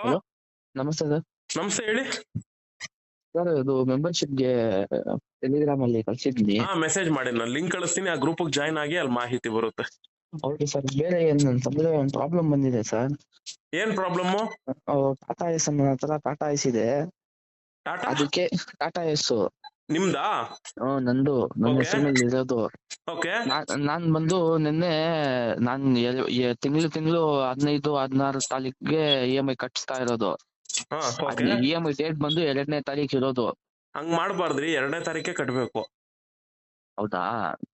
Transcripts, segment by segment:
Hello ನಮಸ್ತೆ sir. ನಮಸ್ತೆ ಹೇಳಿ. ಸರ್ ಇದು ಮೆಂಬರ್ಶಿಪ್ಗೆ ಟೆಲಿಗ್ರಾಮ್ ಅಲ್ಲಿ ಕಳ್ಸಿದ್ನಿ ಹಾ ಮೆಸೇಜ್ ಮಾಡಿ ನಾನು ಲಿಂಕ್ ಕಳಿಸ್ತೀನಿ ಆ ಗ್ರೂಪ್ ಜಾಯ್ನ್ ಆಗಿ ಅಲ್ಲಿ ಮಾಹಿತಿ ಬರುತ್ತೆ. ಹೌದು ಸರ್ ಬೇರೆ ಏನ್ ನನ್ ತಮ್ಮದೇ ಒಂದು ಪ್ರಾಬ್ಲಮ್ ಬಂದಿದೆ ಸರ್. ಏನ್ ಪ್ರಾಬ್ಲಮ್ ಟಾಟಾ ಎಸ್ ನನ್ನ ಹತ್ರ ಟಾಟಾ ಎಸ್ ಇದೆ. ಟಾಟಾ? ಅದಕ್ಕೆ ಟಾಟಾ ಎಸ್ ನಿಮ್ದಾ? ನಂದು. ನನ್ನ Okay. ಹೆಸರಿನಲ್ಲಿ ಇರೋದು. ಓಕೆ ನಾನ್ ನಾನ್ ಬಂದು ನಿನ್ನೆ ನಾನ್ ತಿಂಗಳು ತಿಂಗಳು ಹದಿನೈದು ಹದಿನಾರು ತಾರೀಕಿಗೆ ಇ ಎಂ ಐ ಕಟ್ಸ್ತಾ ಇರೋದು. ಹಾ okay E M I date ಬಂದು ಎರಡನೇ ತಾರೀಕು ಇರೋದು. ಹಂಗ್ ಮಾಡ್ಬಾರ್ದ್ರಿ ಎರಡನೇ ತಾರೀಕೆ ಕಟ್ಬೇಕು. ಹೌದಾ?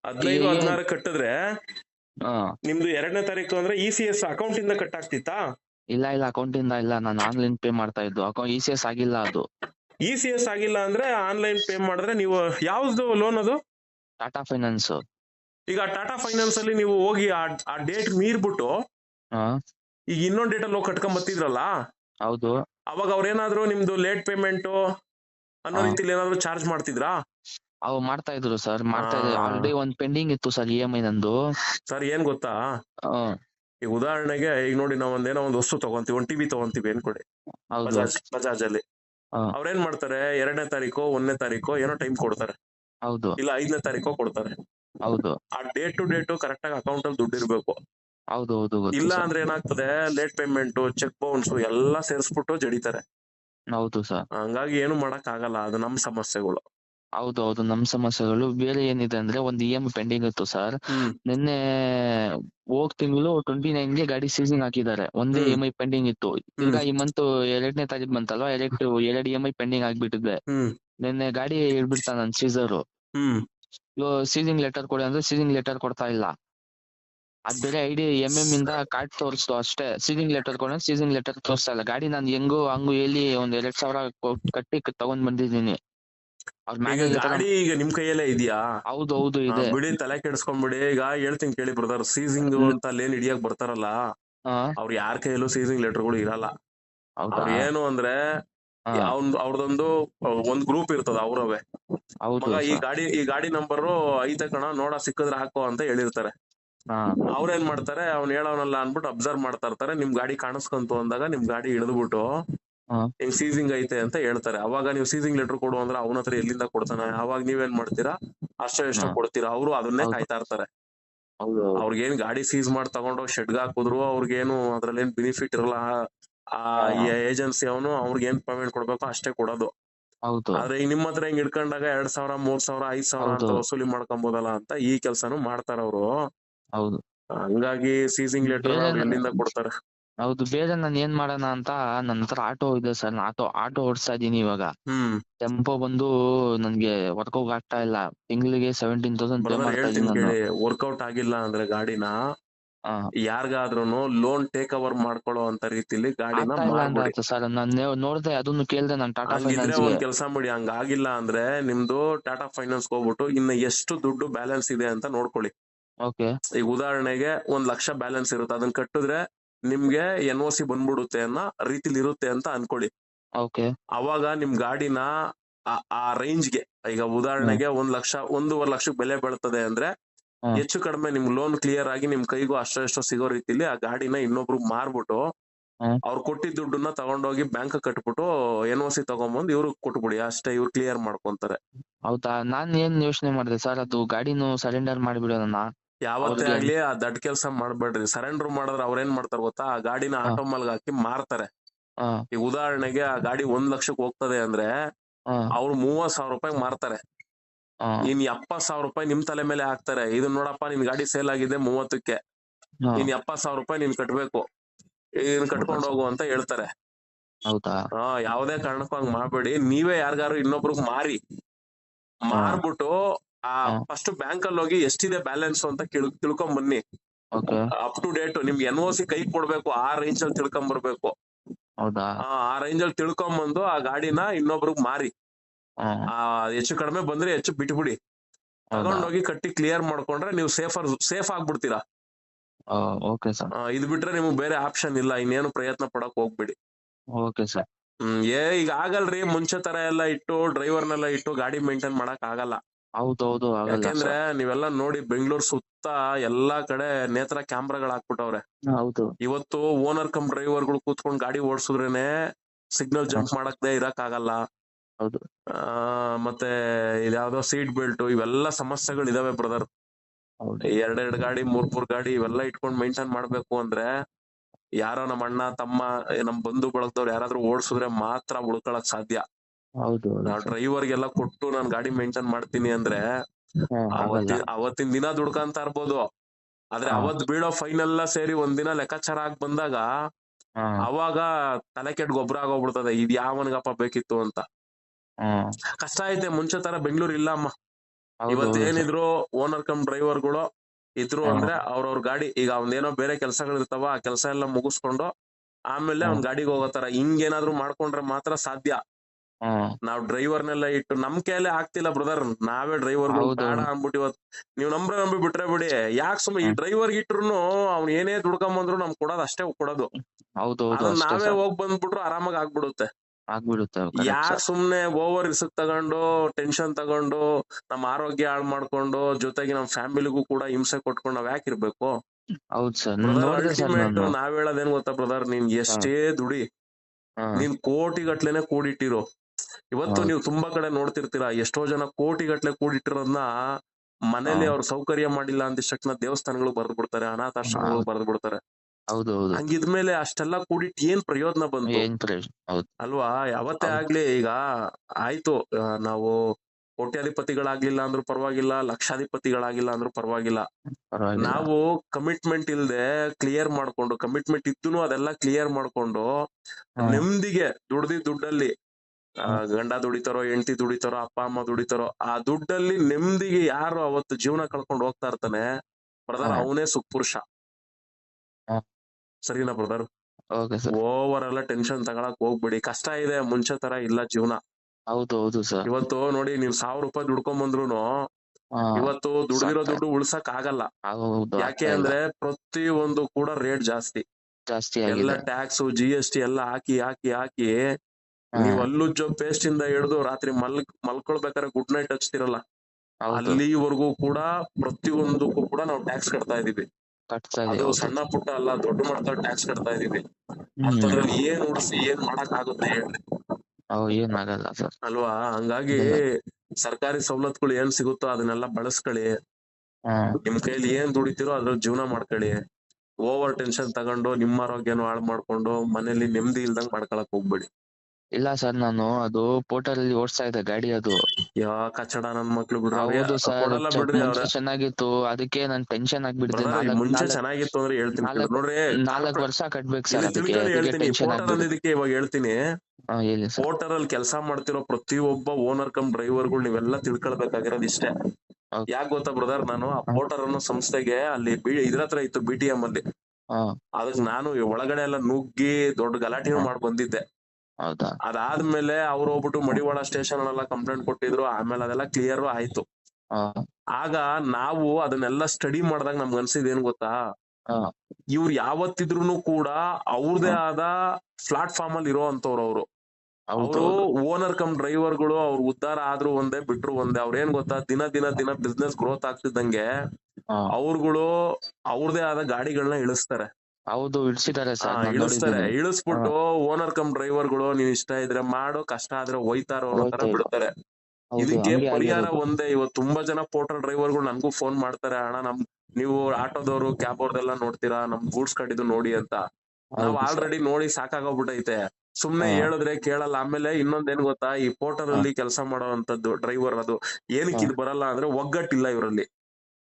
ಹದಿನೈದು ಏ- ಹದಿನಾರು ಕಟ್ಟಿದ್ರೆ ಹಾ. ನಿಮ್ದು ಎರಡನೇ ತಾರೀಕು ಅಂದ್ರೆ ಇ ಸಿ ಎಸ್ ಅಕೌಂಟ್ ಇಂದ ಕಟ್ ಆಗ್ತಿತ್ತಾ ಇಲ್ಲ ಇಲ್ಲ ಅಕೌಂಟ್ ಇಂದ ಇಲ್ಲ. ನಾನು ಆನ್ಲೈನ್ ಪೇ ಮಾಡ್ತಾ ಇದ್ದು. ಅಕೌಂಟ್ ಇ ಸಿ ಎಸ್ ಆಗಿಲ್ಲ ಅದು. ಇ ಸಿ ಎಸ್ ಆಗಿಲ್ಲ ಅಂದ್ರೆ ಆನ್ಲೈನ್ ಪೇ ಮಾಡಿದ್ರೆ ನೀವು ಯಾವ್ದು ಲೋನ್ ಅದು? ಟಾಟಾ ಫೈನಾನ್ಸ್ ಈಗ ಟಾಟಾ ಫೈನಾನ್ಸ್ ಅಲ್ಲಿ ನೀವು ಹೋಗಿ ಆ ಡೇಟ್ ಮೀರ್ಬಿಟ್ಟು ಈಗ ಇನ್ನೊಂದ್ ಡೇಟ್ ಅಲ್ಲಿ ಹೋಗಿ ಕಟ್ಕೊಂಡ್ ಬತ್ತಿದ್ರಲ್ಲ ಹೌದು. ಅವಾಗ ಅವ್ರೇನಾದ್ರು ನಿಮ್ದು ಲೇಟ್ ಪೇಮೆಂಟ್ ಅನ್ನೋ. ರೀತಿಲಿ ಏನಾದ್ರು ಚಾರ್ಜ್ ಮಾಡ್ತಿದ್ರಾ? ಅವ್ ಮಾಡ್ತಾ ಇದ್ರು ಸರ್ ಮಾಡ್ತಾ ಇದ್ರು. ಆಲ್ರೆಡಿ ಒಂದ್ ಪೆಂಡಿಂಗ್ ಇತ್ತು ಸರ್ ಇ ಎಂ ಐ ನಂದು. ಸರ್ ಏನ್ ಗೊತ್ತಾ? ಈಗ ಉದಾಹರಣೆಗೆ ಈಗ ನೋಡಿ ನಾವ್ ಒಂದೇನೋ ಒಂದ್ ವಸ್ತು ತಗೊಂತೀವಿ ಒಂದ್ ಟಿವಿ ತಗೊಂತೀವಿ ಅನ್ಕೊಡಿ ಕೊಡಿ? ಬಜಾಜ್ ಬಜಾಜ್ ಅಲ್ಲಿ. ಅವ್ರೇನ್ ಮಾಡ್ತಾರೆ? ಎರಡನೇ ತಾರೀಕು ಒಂದನೇ ತಾರೀಕು ಏನೋ ಟೈಮ್ ಕೊಡ್ತಾರೆ. ಹೌದು. ಇಲ್ಲ ಐದನೇ ತಾರೀಕು ಕೊಡ್ತಾರೆ. ಹೌದು. ಆ ಡೇಟ್ ಟು ಡೇಟ್ ಕರೆಕ್ಟ್ ಆಗಿ ಅಕೌಂಟ್ ಅಲ್ಲಿ ದುಡ್ಡು ಇರ್ಬೇಕು. ಹೌದು ಹೌದು ಇಲ್ಲ ಅಂದ್ರೆ ಏನಾಗ್ತದೆ? ಲೇಟ್ ಪೇಮೆಂಟ್ ಚೆಕ್ ಬೌನ್ಸ್ ಎಲ್ಲಾ ಸೇರಿಸ್ಬಿಟ್ಟು ಜಡಿತಾರೆ. ಹೌದು ಸರ್. ಹಂಗಾಗಿ ಏನು ಮಾಡಕ್ ಆಗಲ್ಲ ಅದು ನಮ್ ಸಮಸ್ಯೆಗಳು. ಹೌದು ಹೌದು ನಮ್ ಸಮಸ್ಯೆಗಳು ಬೇರೆ ಏನಿದೆ ಅಂದ್ರೆ ಒಂದ್ ಇ ಎಂ ಐ ಪೆಂಡಿಂಗ್ ಇತ್ತು ಸರ್ ನಿನ್ನೆ ಹೋಗ್ ತಿಂಗಳು ಟ್ವೆಂಟಿ ನೈನ್ಗೆ ಗಾಡಿ ಸೀಸಿಂಗ್ ಹಾಕಿದ್ದಾರೆ. ಒಂದೇ ಇ ಎಂ ಐ ಪೆಂಡಿಂಗ್ ಇತ್ತು. ಈಗ ಈ ಮಂತ್ ಎರಡನೇ ತಾರೀಕು ಬಂತಲ್ವಾ? ಎರಡ್ ಎರಡ್ ಇ ಎಂ ಐ ಪೆಂಡಿಂಗ್ ಆಗ್ಬಿಟ್ಟಿದೆ. ನಿನ್ನೆ ಗಾಡಿ ಹೇಳ್ಬಿಡ್ತಾ ನನ್ ಸೀಸರ್ ಸೀಸಿಂಗ್ ಲೆಟರ್ ಕೊಡಿ ಅಂದ್ರೆ ಸೀಸಿಂಗ್ ಲೆಟರ್ ಕೊಡ್ತಾ ಇಲ್ಲ. ಅದ್ ಬೇರೆ ಐಡಿ ಎಂ ಎಂ ಇಂದ ಕಾರ್ಡ್ ತೋರಿಸ್ತು ಅಷ್ಟೇ. ಸೀಸಿಂಗ್ ಲೆಟರ್ ಕೊಡ ಸೀಸಿಂಗ್ ಲೆಟರ್ ತೋರಿಸ್ತಾ ಇಲ್ಲ. ಗಾಡಿ ನಾನು ಹೆಂಗು ಹಂಗು ಹೇಳಿ ಒಂದ್ ಎರಡ್ ಸಾವಿರ ಕಟ್ಟಿ ತಗೊಂಡ್ ಬಂದಿದ್ದೀನಿ. ಗಾಡಿ ಈಗ ನಿಮ್ ಕೈಯಲ್ಲೇ ಇದೆಯಾ? ಹೌದು ಹೌದು ಇದೆ. ಬಿಡಿ ತಲೆ ಕೆಡಿಸ್ಕೊಂಡ್ಬಿಡಿ ಈಗ ಹೇಳ್ತೀನಿ ಕೇಳಿ ಬ್ರದರ್ ಸೀಸಿಂಗ್ ಅಂತ ಅಲ್ಲಿ ಏನ್ ಹಿಡಿಯಕ್ ಬರ್ತಾರಲ್ಲ ಅವ್ರ ಯಾರ ಕೈಯಲ್ಲೂ ಸೀಸಿಂಗ್ ಲೆಟರ್ಗಳು ಇರಲ್ಲ. ಅವ್ರ ಏನು ಅಂದ್ರೆ ಅವ್ನ್ ಅವ್ರದೊಂದು ಒಂದ್ ಗ್ರೂಪ್ ಇರ್ತದ ಅವ್ರವೇ. ಮಗ ಈ ಗಾಡಿ ಈ ಗಾಡಿ ನಂಬರ್ ಐತೆ ಕಣ ನೋಡ ಸಿಕ್ಕಿದ್ರೆ ಹಾಕೋ ಅಂತ ಹೇಳಿರ್ತಾರೆ. ಅವ್ರೇನ್ ಮಾಡ್ತಾರೆ ಅವ್ನ್ ಹೇಳೋನಲ್ಲ ಅನ್ಬಿಟ್ಟು ಅಬ್ಸರ್ವ್ ಮಾಡ್ತಾ ಇರ್ತಾರೆ. ನಿಮ್ ಗಾಡಿ ಕಾಣಿಸ್ಕೊಂತು ಅಂದಾಗ ನಿಮ್ ಗಾಡಿ ಹಿಡಿದ್ಬಿಟ್ಟು ಹಿಂಗ್ ಸೀಸಿಂಗ್ ಐತೆ ಅಂತ ಹೇಳ್ತಾರೆ. ಅವಾಗ ನೀವು ಸೀಸಿಂಗ್ ಲೆಟರ್ ಕೊಡು ಅಂದ್ರೆ ಅವನ ಹತ್ರ ಎಲ್ಲಿಂದ ಕೊಡ್ತಾನೆ? ಅವಾಗ ನೀವೇನ್ ಮಾಡ್ತೀರಾ? ಅಷ್ಟೋ ಎಷ್ಟೋ ಕೊಡ್ತೀರಾ? ಅವರು ಅದನ್ನೇ. ಕಾಯ್ತಾ ಇರ್ತಾರೆ. ಅವ್ರಿಗೇನ್ ಗಾಡಿ ಸೀಸ್ ಮಾಡಿ ತಗೊಂಡೋಗಿ ಶೆಡ್ಗೆ ಹಾಕಿದ್ರು ಅವ್ರಿಗೇನು ಅದ್ರಲ್ಲಿ ಏನ್ ಬೆನಿಫಿಟ್ ಇರಲ್ಲ. ಆ ಏಜೆನ್ಸಿ ಅವನು ಅವ್ರಿಗೆ ಏನ್ ಪೇಮೆಂಟ್ ಕೊಡ್ಬೇಕು ಅಷ್ಟೇ ಕೊಡೋದು. ಆದ್ರೆ ಈಗ ನಿಮ್ಮ ಹತ್ರ ಹಿಂಗ್ ಇಟ್ಕೊಂಡಾಗ ಎರಡ್ ಸಾವಿರ ಮೂರ್ ಸಾವಿರ ಐದ್ ಸಾವಿರ ಅಂತ ವಸೂಲಿ ಮಾಡ್ಕೊಬೋದಲ್ಲ ಅಂತ ಈ ಕೆಲ್ಸನು ಮಾಡ್ತಾರ ಅವ್ರು ಹಂಗಾಗಿ ಸೀಸಿಂಗ್ ಲೆಟರ್ ಎಲ್ಲಿಂದ ಕೊಡ್ತಾರೆ? ಹೌದು ಬೇರೆ ನಾನು ಏನ್ ಮಾಡೋಣ ಅಂತ ನನ್ನ ಹತ್ರ ಆಟೋ ಇದೆ ಸರ್. ಆಟೋ ಆಟೋ ಓಡಿಸ್ತಾ ಇದೀನಿ ಇವಾಗ. ಹ್ಮ್. ಟೆಂಪೋ ಬಂದು ನನ್ಗೆ ವರ್ಕ್ ಆಗ್ತಾ ಇಲ್ಲ. ತಿಂಗಳಿಗೆ ಸೆವೆಂಟೀನ್ ತೌಸಂಡ್ ಪೇ ಮಾಡ್ತಾ ಹೇಳ್ತೀನಿ ನಾನು. ಕೇಳಿ ವರ್ಕೌಟ್ ಆಗಿಲ್ಲ ಅಂದ್ರೆ ಗಾಡಿನ. ಯಾರಿಗಾದ್ರೂ ಲೋನ್ ಟೇಕ್ ಓವರ್ ಮಾಡ್ಕೊಳ್ಳೋ ಅಂತ ರೀತಿಲಿ ಗಾಡಿನ ಆಗ್ತಾ ಇಲ್ಲ ಅಂತ ಮಾಡ್ಬಿಡಿ. ಆಯ್ತು ಸರ್. ನಾನು ನೋಡ್ದೆ ಅದನ್ನು ಕೇಳ್ದೆ ನಾನು ಟಾಟಾ ಹಂಗಿದ್ರೆ ಫೈನಾನ್ಸ್ ಒಂದ್ ಕೆಲಸ ಮಾಡಿ ಹಂಗಾಗಿಲ್ಲ ಅಂದ್ರೆ ನಿಮ್ದು ಟಾಟಾ ಫೈನಾನ್ಸ್ ಹೋಗ್ಬಿಟ್ಟು ಇನ್ನ ಎಷ್ಟು ದುಡ್ಡು ಬ್ಯಾಲೆನ್ಸ್ ಇದೆ ಅಂತ ನೋಡ್ಕೊಳ್ಳಿ. ಓಕೆ ಈಗ ಉದಾಹರಣೆಗೆ ಒಂದ್ ಲಕ್ಷ ಬ್ಯಾಲೆನ್ಸ್ ಇರುತ್ತೆ. ಅದನ್ನ ಕಟ್ಟಿದ್ರೆ ನಿಮ್ಗೆ ಎನ್ ಓ ಸಿ ಬಂದ್ಬಿಡುತ್ತೆ ಅನ್ನೋ ರೀತಿಲಿ ಇರುತ್ತೆ ಅಂತ ಅನ್ಕೊಳ್ಳಿ. ಓಕೆ. ಅವಾಗ ನಿಮ್ ಗಾಡಿನ ಆ- ಆ ರೇಂಜ್ಗೆ ಈಗ ಉದಾಹರಣೆಗೆ ಒಂದ್ ಲಕ್ಷ ಒಂದೂವರೆ ಲಕ್ಷಕ್ಕೆ ಬೆಲೆ ಬೀಳ್ತದೆ ಅಂದ್ರೆ ಹ್ಮ್. ಹೆಚ್ಚು ಕಡಿಮೆ ನಿಮ್ ಲೋನ್ ಕ್ಲಿಯರ್ ಆಗಿ ನಿಮ್ ಕೈಗೂ ಅಷ್ಟೋ ಎಷ್ಟೋ ಸಿಗೋ ರೀತಿಲಿ ಆ ಗಾಡಿನ ಇನ್ನೊಬ್ರು ಮಾರ್ಬಿಟ್ಟು ಹ್ಮ್. ಅವ್ರು ಕೊಟ್ಟಿದ್ದ ದುಡ್ಡನ್ನ ತಗೊಂಡೋಗಿ ಬ್ಯಾಂಕ್ ಕಟ್ಬಿಟ್ಟು ಎನ್ ಓ ಸಿ ತಗೊಂಬಂದ್ ಇವ್ರಿಗೆ ಕೊಟ್ಬಿಡಿ ಅಷ್ಟೇ ಇವ್ರು ಕ್ಲಿಯರ್ ಮಾಡ್ಕೊಂತಾರೆ. ಹೌದಾ? ನಾನ್ ಏನ್ ಯೋಚನೆ ಮಾಡಿದೆ? ಸರ್ ಅದು ಗಾಡಿನು ಸರೆಂಡರ್ ಮಾಡಿಬಿಡೋಣ ಯಾವತ್ತೇ ಆಗ್ಲಿ ಆ ದಡ್ ಕೆಲ್ಸ ಮಾಡ್ಬೇಡ್ರಿ. ಸರೆಂಡರ್ ಮಾಡಿದ್ರೆ ಅವ್ರೇನ್ ಮಾಡ್ತಾರ ಗೊತ್ತಾ? ಆ ಗಾಡಿನ ಆಟೋ ಮಾಲ್ಗ್ ಹಾಕಿ ಮಾರ್ತಾರೆ. ಹಾ. ಈಗ ಉದಾಹರಣೆಗೆ ಆ ಗಾಡಿ ಒಂದ್ ಲಕ್ಷಕ್ಕೆ ಹೋಗ್ತದೆ ಅಂದ್ರೆ ಹಾ. ಅವ್ರು ಮೂವತ್ ಸಾವಿರ ರೂಪಾಯಿ ಮಾರ್ತಾರೆ. ಹಾ. ಇನ್ ಎಪ್ಪತ್ ಸಾವಿರ ರೂಪಾಯಿ ನಿಮ್ ತಲೆ ಮೇಲೆ ಹಾಕ್ತಾರೆ. ಇದನ್ ನೋಡಪ್ಪ ನಿನ್ ಗಾಡಿ ಸೇಲ್ ಆಗಿದೆ ಮೂವತ್ತಕ್ಕೆ. ನೀನ್ ಇನ್ ಎಪ್ಪತ್ ಸಾವಿರ ರೂಪಾಯಿ ನೀನ್ ಕಟ್ಬೇಕು. ಇದನ್ ಕಟ್ಕೊಂಡು ಹೋಗು ಅಂತ ಹೇಳ್ತಾರೆ. ಆ ಯಾವ್ದೇ ಕಾರಣಕ್ಕೂ ಹಂಗ್ ಮಾಡ್ಬೇಡಿ. ನೀವೇ ಯಾರಿಗಾರು ಇನ್ನೊಬ್ರಿಗೆ ಮಾರಿ. ಮಾರ್ಬಿಟ್ಟು ಆ ಫಸ್ಟ್ ಬ್ಯಾಂಕ್ ಅಲ್ಲಿ ಹೋಗಿ ಎಷ್ಟಿದೆ ಬ್ಯಾಲೆನ್ಸ್ ಅಂತ ತಿಳ್ಕೊಂಡ್ ಬನ್ನಿ ಅಪ್ ಟು ಡೇಟ್ ನಿಮ್ಗೆ ಎನ್ ಓ ಸಿ ಕೈ ಕೊಡ್ಬೇಕು ಆ ರೇಂಜ್ ಅಲ್ಲಿ ತಿಳ್ಕೊಂಡ್ ಬರ್ಬೇಕು ಆ ರೇಂಜ್ ಅಲ್ಲಿ ತಿಳ್ಕೊಂಡ್ ಬಂದು ಆ ಗಾಡಿನ ಇನ್ನೊಬ್ರಿಗೆ ಮಾರಿ. ಆ ಹೆಚ್ಚು ಕಡಿಮೆ ಬಂದ್ರೆ ಹೆಚ್ಚು ಬಿಟ್ಬಿಡಿ. ತಗೊಂಡ್ ತಗೊಂಡೋಗಿ ಕಟ್ಟಿ ಕ್ಲಿಯರ್ ಮಾಡ್ಕೊಂಡ್ರೆ ನೀವು ಸೇಫರ್ ಸೇಫ್ ಆಗ್ಬಿಡ್ತೀರಾ. Okay sir. ಆ, ಇದ್ ಬಿಟ್ರೆ ನಿಮ್ಗೆ ಬೇರೆ ಆಪ್ಷನ್ ಇಲ್ಲ ಇನ್ನೇನು ಪ್ರಯತ್ನ ಪಡಕ್ ಹೋಗ್ಬೇಡಿ. Okay sir. ಹ್ಮ್ ಏ ಈಗ ಆಗಲ್ರಿ ಮುಂಚೆ ತರ ಎಲ್ಲ ಇಟ್ಟು ಡ್ರೈವರ್ನೆಲ್ಲ ಇಟ್ಟು ಗಾಡಿ ಮೇಂಟೈನ್ ಮಾಡಕ್ ಆಗಲ್ಲ. ಹೌದೌದು ಆಗಲ್ಲ. ಯಾಕೆಂದ್ರೆ ಸರ್ ನೀವೆಲ್ಲ ನೋಡಿ ಬೆಂಗಳೂರು ಸುತ್ತ ಎಲ್ಲಾ ಕಡೆ ನೇತ್ರ ಕ್ಯಾಮ್ರಾಗಳು ಹಾಕ್ಬಿಟ್ಟವ್ರೆ. ಹೌದು. ಇವತ್ತು ಓನರ್ ಕಮ್ ಡ್ರೈವರ್ಗಳು ಕೂತ್ಕೊಂಡ್ ಗಾಡಿ ಓಡಿಸಿದ್ರೇನೆ ಸಿಗ್ನಲ್ ಜಂಪ್ ಮಾಡಕ್ದೆ ಇರಕ್ ಆಗಲ್ಲ ಹೌದು. ಆ ಮತ್ತೆ ಇದ್ಯಾವ್ದೋ ಸೀಟ್ ಬೆಲ್ಟ್ ಇವೆಲ್ಲ ಸಮಸ್ಯೆಗಳು ಇದಾವೆ ಬ್ರದರ್. ಎರಡೆರಡು ಗಾಡಿ ಮೂರ್ ಮೂರ್ ಗಾಡಿ ಇವೆಲ್ಲ ಇಟ್ಕೊಂಡ್ ಮೈಂಟೈನ್ ಮಾಡ್ಬೇಕು ಅಂದ್ರೆ ಯಾರೋ ನಮ್ಮ ಅಣ್ಣ ತಮ್ಮ ನಮ್ ಬಂಧು ಬಳಗದವ್ರು ಯಾರಾದ್ರೂ ಓಡಿಸಿದ್ರೆ ಮಾತ್ರ ಉಳ್ಕೊಳಕ್ ಸಾಧ್ಯ. ಹೌದು ನಾ ಡ್ರೈವರ್ಗೆಲ್ಲ ಕೊಟ್ಟು ನಾನ್ ಗಾಡಿ ಮೇಂಟೈನ್ ಮಾಡ್ತೀನಿ ಅಂದ್ರೆ ಅವತ್ತಿನ ಅವತ್ತಿನ ದಿನ ದುಡ್ಕಂತ ಇರ್ಬೋದು. ಆದ್ರೆ. ಅವತ್ ಬೀಳೋ ಫೈನ್ ಎಲ್ಲ ಸೇರಿ ಒಂದಿನ ಲೆಕ್ಕಾಚಾರ ಆಗಿ ಬಂದಾಗ ಅವಾಗ ತಲೆ ಕೆಟ್ಟ ಗೊಬ್ಬರ ಆಗೋಗ್ಬಿಡ್ತದೆ. ಇದ್ ಯಾವನ್ಗಪ್ಪ ಬೇಕಿತ್ತು ಅಂತ. ಕಷ್ಟ ಐತೆ ಮುಂಚೆ ತರ ಬೆಂಗಳೂರು ಇಲ್ಲ ಅಮ್ಮ ಇವತ್ತು ಏನಿದ್ರು ಓನರ್ ಕಮ್ ಡ್ರೈವರ್ಗಳು ಇದ್ರು ಹಾ. ಅಂದ್ರೆ ಅವ್ರವ್ರ ಗಾಡಿ ಈಗ ಅವ್ನೇನೋ ಬೇರೆ ಕೆಲ್ಸಗಳು ಇರ್ತಾವ ಆ ಕೆಲಸ ಎಲ್ಲ ಮುಗಿಸ್ಕೊಂಡು ಆಮೇಲೆ. ಅವ್ನ್ ಗಾಡಿಗೆ ಹೋಗೋ ತರ. ಹಿಂಗೇನಾದ್ರು ಮಾಡ್ಕೊಂಡ್ರೆ ಮಾತ್ರ ಸಾಧ್ಯ. ನಾವ್ ಡ್ರೈವರ್ನೆಲ್ಲ ಇಟ್ಟು ನಮ್ ಕೈಲೇ ಆಗ್ತಿಲ್ಲ ಬ್ರದರ್ ನಾವೇ ಡ್ರೈವರ್. ಬೇಡ ಅಂದ್ಬಿಟ್ಟು ಇವತ್ ನೀವ್ ನಂಬ್ರ ನಂಬಿ ಬಿಟ್ರೆ ಬಿಡಿ. ಯಾಕೆ ಸುಮ್ಮನೆ ಈ. ಡ್ರೈವರ್ ಇಟ್ರು ಅವ್ನ್ ಏನೇ ದುಡ್ಕೊಂಬಂದ್ರು ನಮ್ ಕೊಡೋದು ಅಷ್ಟೇ ಕೊಡೋದು. ನಾವೇ ಹೋಗ್ ಬಂದ್ಬಿಟ್ರು ಆರಾಮಾಗಿ ಆಗ್ಬಿಡುತ್ತೆ. ಆಗ್ಬಿಡುತ್ತೆ ಯಾಕೆ. ಸುಮ್ನೆ ಓವರ್ ರಿಸ್ಕ್ ತಗೊಂಡು ಟೆನ್ಷನ್ ತಗೊಂಡು ನಮ್ಮ ಆರೋಗ್ಯ ಹಾಳು ಮಾಡ್ಕೊಂಡು ಜೊತೆಗೆ ನಮ್ ಫ್ಯಾಮಿಲಿಗೂ ಕೂಡ ಹಿಂಸೆ ಕೊಟ್ಕೊಂಡು ನಾವ್ ಯಾಕೆ ಇರ್ಬೇಕು? ನಾವ್ ಹೇಳೋದೇನ್ ಗೊತ್ತಾ ಬ್ರದರ್ ನೀನ್ ಎಷ್ಟೇ ದುಡಿ. ನೀನ್ ಕೋಟಿ ಗಟ್ಲೆನೆ ಕೂಡಿಟ್ಟಿರು. ಇವತ್ತು. ನೀವು ತುಂಬಾ ಕಡೆ ನೋಡ್ತಿರ್ತೀರಾ ಎಷ್ಟೋ ಜನ ಕೋಟಿಗಟ್ಟಲೆ ಕೂಡಿಟ್ಟಿರೋದನ್ನ ಕೂಡಿಟ್ಟಿರೋದ್ನ ಮನೇಲಿ. ಅವ್ರ ಸೌಕರ್ಯ ಮಾಡಿಲ್ಲ ಅಂದಿಷ್ಟಕ್ಷಣ ದೇವಸ್ಥಾನಗಳು ಬರೆದು ಬಿಡ್ತಾರೆ ಅನಾಥಾಶ್ರಮಗಳು. ಬರೆದು ಬಿಡ್ತಾರೆ ಹಂಗಿದ್ಮೇಲೆ ಅಷ್ಟೆಲ್ಲ ಕೂಡಿಟ್ ಏನ್ ಪ್ರಯೋಜನ ಬಂತು? ಅಲ್ವಾ? ಯಾವತ್ತೇ. ಆಗ್ಲಿ ಈಗ ಆಯ್ತು ನಾವು ಕೋಟ್ಯಾಧಿಪತಿಗಳಾಗ್ಲಿಲ್ಲ ಅಂದ್ರೂ ಪರವಾಗಿಲ್ಲ ಲಕ್ಷಾಧಿಪತಿಗಳಾಗಿಲ್ಲ ಅಂದ್ರೂ ಪರವಾಗಿಲ್ಲ. ನಾವು ಕಮಿಟ್ಮೆಂಟ್ ಇಲ್ದೆ ಕ್ಲಿಯರ್ ಮಾಡ್ಕೊಂಡು ಕಮಿಟ್ಮೆಂಟ್ ಇದ್ದು ಅದೆಲ್ಲ ಕ್ಲಿಯರ್ ಮಾಡ್ಕೊಂಡು ನೆಮ್ಮದಿಗೆ ದುಡ್ದಿ ದುಡ್ಡಲ್ಲಿ ಗಂಡ ದುಡಿತಾರೋ ಹೆಂಡತಿ ದುಡಿತಾರೋ ಅಪ್ಪ ಅಮ್ಮ ದುಡಿತಾರೋ ಆ ದುಡ್ಡಲ್ಲಿ ನೆಮ್ಮದಿಗೆ ಯಾರು ಅವತ್ತು ಜೀವನ ಕಳ್ಕೊಂಡು ಹೋಗ್ತಾ ಇರ್ತಾನೆ ಬ್ರದರ್ ಅವನೇ ಸುಖಪುರುಷ. ಸರಿನಾ ಬ್ರದರ್ ಓವರ್ ಎಲ್ಲ ಟೆನ್ಷನ್ ತಗೊಳಕ್ ಹೋಗ್ಬೇಡಿ. ಕಷ್ಟ ಇದೆ ಮುಂಚೆ ತರ ಇಲ್ಲ ಜೀವನ. ಹೌದು ಹೌದು ಸರ್. ಇವತ್ತು ನೋಡಿ ನೀವ್ ಸಾವಿರ ರೂಪಾಯಿ ದುಡ್ಕೊಂಡ್ ಬಂದ್ರು ಇವತ್ತು ದುಡ್ದಿರೋ ದುಡ್ಡು ಉಳ್ಸಕ್ ಆಗಲ್ಲ. ಯಾಕೆ ಅಂದ್ರೆ ಪ್ರತಿ ಒಂದು ಕೂಡ ರೇಟ್ ಜಾಸ್ತಿ. ಜಾಸ್ತಿ ಎಲ್ಲ ಟ್ಯಾಕ್ಸ್ ಜಿ ಎಸ್ ಟಿ ಎಲ್ಲ ಹಾಕಿ ಹಾಕಿ ಹಾಕಿ. ನೀವ್ ಅಲ್ಲುಜ್ಜೋ ಪೇಸ್ಟ್ ಇಂದ ಹಿಡಿದು ರಾತ್ರಿ ಮಲ್ ಮಲ್ಕೊಳ್ಬೇಕಾದ್ರೆ ಗುಡ್ ನೈಟ್ ಹಚ್ತಿರಲ್ಲ. ಅಲ್ಲಿವರೆಗೂ ಕೂಡ ಪ್ರತಿಯೊಂದಕ್ಕೂ ಕೂಡ ನಾವು ಟ್ಯಾಕ್ಸ್ ಕಟ್ತಾ ಇದೀವಿ. ಅದು ಸಣ್ಣ ಪುಟ್ಟ ಅಲ್ಲ ದೊಡ್ಡ ಮಟ್ಟದ ಟ್ಯಾಕ್ಸ್ ಕಟ್ತಾ ಇದೀವಿ. ಅಂತದ್ರಲ್ಲಿ ಏನ್ ಉಳಿಸಿ ಏನ್ ಮಾಡಕ್ ಆಗುತ್ತೆ ಹೇಳ್ರಿ ಸರ್. ಅಲ್ವಾ? ಹಂಗಾಗಿ ಸರ್ಕಾರಿ ಸವಲತ್ಗಳು ಏನ್ ಸಿಗುತ್ತೋ ಅದನ್ನೆಲ್ಲ ಬಳಸ್ಕೊಳ್ಳಿ. ನಿಮ್ ಕೈಲಿ ಏನ್ ದುಡಿತೀರೋ ಅದ್ರಲ್ಲಿ ಜೀವನ ಮಾಡ್ಕೊಳ್ಳಿ. ಓವರ್ ಟೆನ್ಷನ್ ತಗೊಂಡು ನಿಮ್ಮ ಆರೋಗ್ಯನ ಹಾಳು ಮಾಡ್ಕೊಂಡು ಮನೇಲಿ ನೆಮ್ಮದಿ ಇಲ್ದಂಗ್ ಮಾಡ್ಕೊಳಕ್ ಹೋಗ್ಬೇಡಿ. ಇಲ್ಲ ಸರ್ ನಾನು ಅದು ಪೋರ್ಟಲ್ ಅಲ್ಲಿ ಓಡಿಸ್ತಾ ಇದ್ದೆ ಗಾಡಿ ಅದು. ಯಾ ಕಚಡ ನನ್ ಮಕ್ಳು ಬಿಡ್ರಿ ಅವ್ರು. ಹೌದು ಸರ್ ಕೊಡಲ್ಲ ಬಿಡ್ರಿ ಅವ್ರ. ಚೆನ್ನಾಗಿತ್ತು ಅದಕ್ಕೆ ನಾನು ಟೆನ್ಷನ್ ಆಗ್ಬಿಡ್ತು ಬ್ರದರ್ ಮುಂಚೆ ನಾಲ್ಕ್ ಚೆನ್ನಾಗಿತ್ತು ಅಂದ್ರೆ ಹೇಳ್ತೀನಿ ನಾಲ್ಕ್- ಕೇಳು. ನೋಡ್ರಿ ನಾಲ್ಕ್ ವರ್ಷ ಕಟ್ಬೇಕು ಸರ್ ಇಲ್ಲಿ ಅದಕ್ಕೆ ತಿಳ್ಕೊಳ್ಳಿ ಅದಕ್ಕೆ ಹೇಳ್ತೀನಿ. ಟೆನ್ಷನ್ ಪೋರ್ಟರ್ ಆಗ್ಬಿಡುತ್ತೆ ಅಂದಿದ್ದಕ್ಕೆ ಇವಾಗ ಹೇಳ್ತೀನಿ. ಹಾ ಹೇಳಿ ಸರ್. ಪೋರ್ಟರ್ ಅಲ್ಲಿ ಕೆಲಸ ಮಾಡ್ತಿರೋ ಪ್ರತಿಯೊಬ್ಬ ಓನರ್ ಕಮ್ ಡ್ರೈವರ್ಗಳು ನೀವೆಲ್ಲ ತಿಳ್ಕೊಳ್ಬೇಕಾಗಿರೋದು ಇಷ್ಟೇ. ಯಾಕೆ ಗೊತ್ತಾ ಬ್ರದರ್ ನಾನು ಆ ಪೋರ್ಟರ್ ಅನ್ನೋ ಸಂಸ್ಥೆಗೆ ಅಲ್ಲಿ ಬಿ ಇದ್ರ ಹತ್ರ ಇತ್ತು ಬಿ ಟಿ ಎಂ ಅಲ್ಲಿ. ಹಾ. ಅದಕ್ಕೆ ನಾನು ಒಳಗಡೆ ಎಲ್ಲ ನುಗ್ಗಿ ದೊಡ್ಡ ಗಲಾಟೆನೂ ಮಾಡಿ ಬಂದಿದ್ದೆ. ಹೌದಾ? ಅದಾದ್ಮೇಲೆ ಅವ್ರು ಹೋಗ್ಬಿಟ್ಟು ಮಡಿವಾಳ ಸ್ಟೇಷನ್ ಅಲ್ಲೆಲ್ಲ ಕಂಪ್ಲೇಂಟ್ ಕೊಟ್ಟಿದ್ರು ಆಮೇಲೆ ಅದೆಲ್ಲ ಕ್ಲಿಯರ್ ಆಯ್ತು. ಆಗ ನಾವು ಅದನ್ನೆಲ್ಲ ಸ್ಟಡಿ ಮಾಡಿದಾಗ ನಮ್ಗೆ ಅನ್ಸಿದ್ ಏನ್ ಗೊತ್ತಾ? ಇವ್ರು ಯಾವತ್ತಿದ್ರು ಕೂಡ ಅವ್ರದೇ ಆದ ಪ್ಲಾಟ್ಫಾರ್ಮ್ ಅಲ್ಲಿ ಇರೋ ಅಂತವ್ರು ಅವರು. ಅವರು ಓನರ್ ಕಮ್ ಡ್ರೈವರ್ಗಳು ಅವ್ರು ಉದ್ದಾರ ಆದ್ರೂ ಒಂದೇ ಬಿಟ್ರು ಒಂದೇ. ಅವ್ರ ಏನ್ ಗೊತ್ತಾ? ದಿನ ದಿನ ದಿನ ಬಿಸ್ನೆಸ್ ಗ್ರೋತ್ ಆಗ್ತಿದ್ದಂಗೆ ಅವ್ರುಗಳು ಅವ್ರದೇ ಆದ ಗಾಡಿಗಳನ್ನ ಇಳಿಸ್ತಾರೆ. ಹೌದು ಇಳಿಸಿದ್ದಾರೆ ಸರ್ ಇಳಿಸ್ತಾರೆ. ಇಳಿಸ್ಬಿಟ್ಟು ಓನರ್ ಕಮ್ ಡ್ರೈವರ್ಗಳು ನೀವ್ ಇಷ್ಟ ಇದ್ರೆ ಮಾಡೋ ಕಷ್ಟ ಆದ್ರೆ ಹೋಯ್ತಾರೋ ಅನ್ನೋ ತರ ಬಿಡ್ತಾರೆ. ಇದಕ್ಕೆ ಪರಿಹಾರ ಒಂದೇ ಇವತ್ತು ತುಂಬಾ ಜನ ಪೋರ್ಟಲ್ ಡ್ರೈವರ್ಗಳು ನನ್ಗೂ ಫೋನ್ ಮಾಡ್ತಾರೆ ಅಣ್ಣ ನಮ್ ನೀವು ಆಟೋದವ್ರು ಕ್ಯಾಬ್ ಅವ್ರದೆಲ್ಲ ನೋಡ್ತೀರಾ? ನಮ್ ಗೂಡ್ಸ್ ಕಟ್ಟಿದ್ದು ನೋಡಿ ಅಂತ. ನಾವ್ ಆಲ್ರೆಡಿ ನೋಡಿ ಸಾಕಾಗೋಗ್ಬಿಟ್ಟೈತೆ ಸುಮ್ನೆ. ಹೇಳಿದ್ರೆ ಕೇಳಲ್ಲ ಆಮೇಲೆ ಇನ್ನೊಂದ್ ಏನ್ ಗೊತ್ತಾ? ಈ ಪೋರ್ಟರ್ ಅಲ್ಲಿ ಕೆಲಸ ಮಾಡುವಂತದ್ದು ಡ್ರೈವರ್ ಅದು. ಏನಕ್ಕೆ. ಇದು ಬರಲ್ಲ ಅಂದ್ರೆ ಒಗ್ಗಟ್ಟಿಲ್ಲ ಇವರಲ್ಲಿ.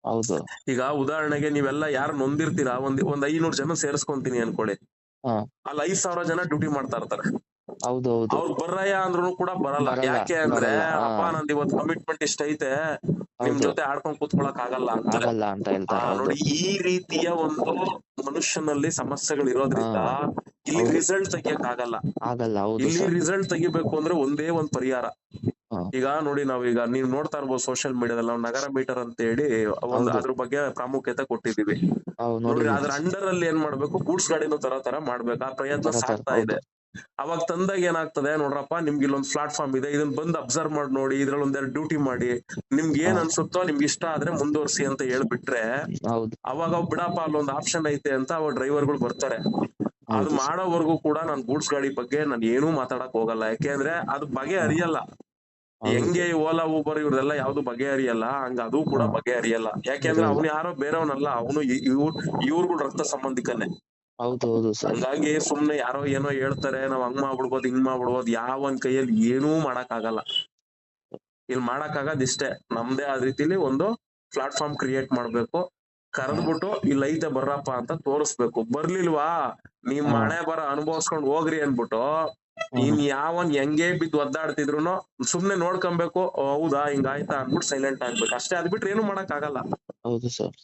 ಹೌದು. ಈಗ ಉದಾಹರಣೆಗೆ ನೀವೆಲ್ಲ ಯಾರು ನೊಂದಿರ್ತೀರಾ? ಒಂದ್ ಒಂದ್ ಐನೂರ್ ಜನ ಸೇರಿಸ್ಕೊಂತೀನಿ ಅನ್ಕೊಳ್ಳಿ. ಹಾ. ಅಲ್ಲಿ ಐದ್ ಸಾವಿರ ಜನ ಡ್ಯೂಟಿ ಮಾಡ್ತಾ ಇರ್ತಾರೆ. ಹೌದು ಹೌದು ಅವ್ರು ಅಂದ್ರೂ ಕೂಡ ಬರಲ್ಲ. ಬರಲ್ಲ, ಯಾಕೆ ಅಂದ್ರೆ ಬರಲ್ಲ, ಹಾ. ಅಪ್ಪ ನಂದು ಇವತ್ ಕಮಿಟ್ಮೆಂಟ್ ಇಷ್ಟ ಐತೆ ನಿಮ್ ಹೌದು. ಜೊತೆ ಆಡ್ಕೊಂಡ್ ಕೂತ್ಕೊಳಕ್ ಆಗಲ್ಲ ಅಂತ ಹೇಳ್ತಾರೆ. ಹೌದು ನೋಡಿ ಈ ರೀತಿಯ ಒಂದು ಮನುಷ್ಯನಲ್ಲಿ ಸಮಸ್ಯೆಗಳು ಇರೋದ್ರಿಂದ ಇಲ್ಲಿ ಹೌದು. ರಿಸಲ್ಟ್ ತೆಗಿಯಕ್ ಆಗಲ್ಲ. ಆಗಲ್ಲ ಹೌದು ಇಲ್ಲಿ ಸರ್. ರಿಸಲ್ಟ್ ತೆಗಿಬೇಕು ಅಂದ್ರೆ ಒಂದೇ ಒಂದ್ ಪರಿಹಾರ. ಈಗ ನೋಡಿ ನಾವ್ ಈಗ ನೀವ್ ನೋಡ್ತಾ ಇರ್ಬೋದು ಸೋಷಿಯಲ್ ಮೀಡಿಯಾದಲ್ಲಿ ನಾವು ನಗರ ಮೀಟರ್ ಅಂತ ಹೇಳಿ ಒಂದು. ಅದ್ರ ಬಗ್ಗೆ ಪ್ರಾಮುಖ್ಯತೆ ಕೊಟ್ಟಿದೀವಿ ನೋಡಿ ನೋಡ್ರಿ ಅದ್ರ ಅಂಡರ್ ಅಲ್ಲಿ ಏನ್ ಮಾಡ್ಬೇಕು? ಗೂಡ್ಸ್ ಗಾಡಿನೂ ತರ ತರ ಮಾಡ್ಬೇಕು. ಆ ಪ್ರಯತ್ನ ಸಾಗ್ತಾ ಇದೆ. ಅವಾಗ ತಂದಾಗ ಏನಾಗ್ತದೆ ನೋಡ್ರಪ್ಪ ನಿಮ್ಗೆ ಇಲ್ಲೊಂದು ಪ್ಲಾಟ್ಫಾರ್ಮ್ ಇದೆ. ಇದನ್ನ ಬಂದ್ ಅಬ್ಸರ್ವ್ ಮಾಡಿ ನೋಡಿ ಇದ್ರಲ್ಲಿ ಒಂದೆರಡು ಡ್ಯೂಟಿ ಮಾಡಿ. ನಿಮ್ಗೆ ಏನ್. ಅನ್ಸುತ್ತೋ ನಿಮ್ಗೆ ಇಷ್ಟ ಆದ್ರೆ ಮುಂದುವರ್ಸಿ ಅಂತ ಹೇಳ್ಬಿಟ್ರೆ ಅವಾಗ ಅವ್ ಬಿಡಪ್ಪ ಅಲ್ಲೊಂದು ಆಪ್ಷನ್ ಐತೆ ಅಂತ ಅವಾಗ ಡ್ರೈವರ್ಗಳು ಬರ್ತಾರೆ. ಅದು ಮಾಡೋವರೆಗೂ ಕೂಡ ನಾನು ಗೂಡ್ಸ್ ಗಾಡಿ ಬಗ್ಗೆ ನಾನು ಏನೂ ಮಾತಾಡಕ್ ಹೋಗಲ್ಲ. ಯಾಕೆಂದ್ರೆ ಅದು ಬಗೆ ಹರಿಯಲ್ಲ. ಹೌದು. ಹೆಂಗೆ ಓಲಾ ಊಬರ್ ಇವ್ರದೆಲ್ಲ ಯಾವ್ದು ಬಗೆಹರಿಯಲ್ಲ ಹಂಗ ಅದು ಕೂಡ ಬಗೆ ಬಗೆಹರಿಯಲ್ಲ. ಯಾಕೆಂದ್ರೆ. ಅವ್ನು ಯಾರೋ ಬೇರೆಯವನಲ್ಲ ಅವನು ಇವ್ರ ಇವ್ರುಗಳ ರಕ್ತ ಸಂಬಂಧಿಕನೇ. ಹೌದು ಹೌದು ಸರ್. ಹಂಗಾಗಿ ಸುಮ್ನೆ ಯಾರೋ ಏನೋ ಹೇಳ್ತಾರೆ ನಾವ್ ಹಂಗ್ ಮಾಡ್ಬಿಡ್ಬೋದು ಹಿಂಗ್ ಮಾಡ್ಬಿಡ್ಬೋದು ಯಾವ ಒಂದ್ ಕೈಯಲ್ಲಿ ಏನೂ ಮಾಡಕ್ ಆಗಲ್ಲ ಇಲ್ಲಿ ಮಾಡಕ್ ಆಗದ್ ಇಷ್ಟೇ. ನಮ್ದೇ ಆದ ರೀತಿಲಿ ಒಂದು ಪ್ಲಾಟ್ಫಾರ್ಮ್ ಕ್ರಿಯೇಟ್ ಮಾಡ್ಬೇಕು. ಕರೆದ್ಬಿಟ್ಟು ಇಲ್ಲಿ ಐತೆ ಬರ್ರಪ್ಪ ಅಂತ ತೋರಿಸ್ಬೇಕು. ಬರ್ಲಿಲ್ವಾ? ನಿಮ್ ಮನೆ ಬರ ಅನುಭವಿಸ್ಕೊಂಡ್ ಹೋಗ್ರಿ ಅನ್ಬಿಟ್ಟು ಇನ್ ಯಾವನ್ ಹೆಂಗೆ ಬಿದ್ದು ಒದ್ದಾಡ್ತಿದ್ರು ಸುಮ್ನೆ ನೋಡ್ಕೊಬೇಕು ಹೌದಾ ಹಿಂಗಾಯ್ತಾ ಅನ್ಬಿಟ್ಟು ಸೈಲೆಂಟ್ ಆಗ್ಬೇಕು. ಅಷ್ಟೇ ಅದ್ ಬಿಟ್ರೆ ಏನು ಮಾಡಕ್ ಆಗಲ್ಲ ಹೌದು ಸರ್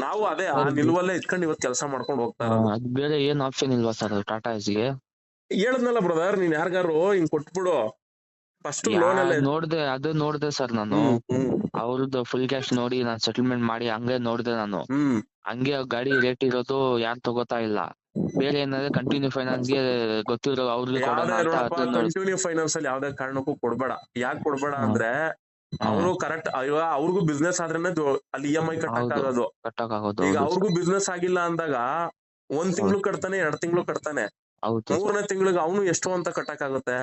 ನಾವು ಅದೇ ಆ ನಿಲುವಲ್ಲೇ ಇಟ್ಕೊಂಡು ಇವತ್ ಕೆಲಸ ಮಾಡ್ಕೊಂಡು ಹೋಗ್ತಾರೆ ಅದ್ ಬೇರೆ ಏನ್ ಆಪ್ಷನ್ ಇಲ್ವಾ ಸರ್ ಟಾಟಾ ಗೆ? ಹೇಳದ್ನಲ್ಲ ಬ್ರದರ್ ನೀನ್ ಯಾರಿಗಾರು ಹಿಂಗ್ ಕೊಟ್ಬಿಡು. ಫಸ್ಟ್ ಲೋನ್ ಎಲ್ಲ ನೋಡ್ದೆ ಅದು ನೋಡ್ದೆ ಸರ್ ನಾನು. ಅವ್ರದ್ದು ಫುಲ್ ಕ್ಯಾಶ್ ನೋಡಿ ನಾನ್ ಸೆಟಲ್ಮೆಂಟ್ ಮಾಡಿ ಹಂಗೆ ನೋಡ್ದೆ ನಾನು. ಹಂಗೆ ಗಾಡಿ ರೇಟ್ ಇರೋದು ಯಾರು ತಗೋತಾ ಇಲ್ಲ. ಬೇರೆ ಏನಾದ್ರೆ ಕಂಟಿನ್ಯೂ ಫೈನಾನ್ಸ್ಗೆ ಗೊತ್ತಿರೋ ಅವ್ರಿಗೆ ಕಂಟಿನ್ಯೂ ಫೈನಾನ್ಸ್ ಅಲ್ಲಿ ಯಾವ್ದೇ ಕಾರಣಕ್ಕೂ ಕೊಡ್ಬೇಡ. ಯಾಕೆ ಕೊಡ್ಬೇಡ ಅಂದ್ರೆ ಅವರು ಕರೆಕ್ಟ್ ಅಯ್ಯೋ ಅವ್ರಿಗೂ ಬಿಸ್ನೆಸ್ ಆದ್ರೇನೆ ಅಲ್ಲಿ ಇ ಎಂ ಐ ಕಟ್ಟಕ್. ಆಗೋದು. ಈಗ ಅವ್ರಿಗೂ ಬಿಸ್ನೆಸ್ ಆಗಿಲ್ಲ ಅಂದಾಗ ಒಂದ್ ತಿಂಗಳು ಕಟ್ತಾನೆ ಎರಡ್ ತಿಂಗಳು ಕಟ್ತಾನೆ. ಮೂರನೇ ತಿಂಗಳಿಗೆ ಅವನು ಎಷ್ಟು ಅಂತ ಕಟ್ಟಕ್ ಆಗುತ್ತೆ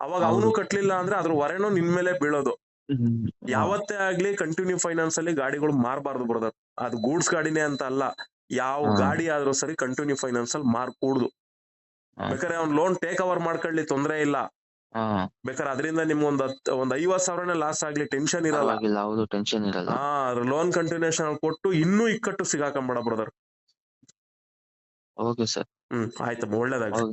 ಅವಾಗ ಅವನು ಕಟ್ಲಿಲ್ಲ ಅಂದ್ರೆ ಅದ್ರ ಹೊರೆನೂ ನಿನ್ ಮೇಲೆ ಬೀಳೋದು. ಯಾವತ್ತೇ ಆಗ್ಲಿ ಕಂಟಿನ್ಯೂ ಫೈನಾನ್ಸ್ ಅಲ್ಲಿ ಗಾಡಿಗಳು ಮಾರಬಾರ್ದು ಬ್ರದರ್ ಅದು ಗೂಡ್ಸ್ ಗಾಡಿನೇ ಅಂತ ಅಲ್ಲ. ಯಾವ ಗಾಡಿ ಆದ್ರೂ ಸರಿ ಕಂಟಿನ್ಯೂ ಫೈನಾನ್ಸ್ ಅಲ್ಲಿ ಮಾರ್ಕೂಡ್ದು. ಕೂಡುದು ಬೇಕಾದ್ರೆ ಅವ್ನ್ ಲೋನ್ ಟೇಕ್ ಓವರ್ ಮಾಡ್ಕೊಳ್ಳಿ ತೊಂದ್ರೆ ಇಲ್ಲ. ಬೇಕಾದ್ರೆ ಅದರಿಂದ ನಿಮ್ಗೆ ಒಂದ್ ಐವತ್ ಸಾವಿರನೇ ಲಾಸ್ ಆಗ್ಲಿ ಟೆನ್ಷನ್ ಇರಲ್ಲ. ಹೌದು ಟೆನ್ಷನ್ ಇರಲ್ಲ. ಹಾ ಲೋನ್ ಕಂಟಿನ್ಯೂಷನ್ ಕೊಟ್ಟು ಇನ್ನೂ ಇಕ್ಕಟ್ಟು ಸಿಗಾಕೊಂಬೇಡ ಬ್ರದರ್ ಓಕೆ ಸರ್ ಹ್ಮ್ ಆಯ್ತಮ್ಮ ಒಳ್ಳೇದಾಗ್ಲಿ.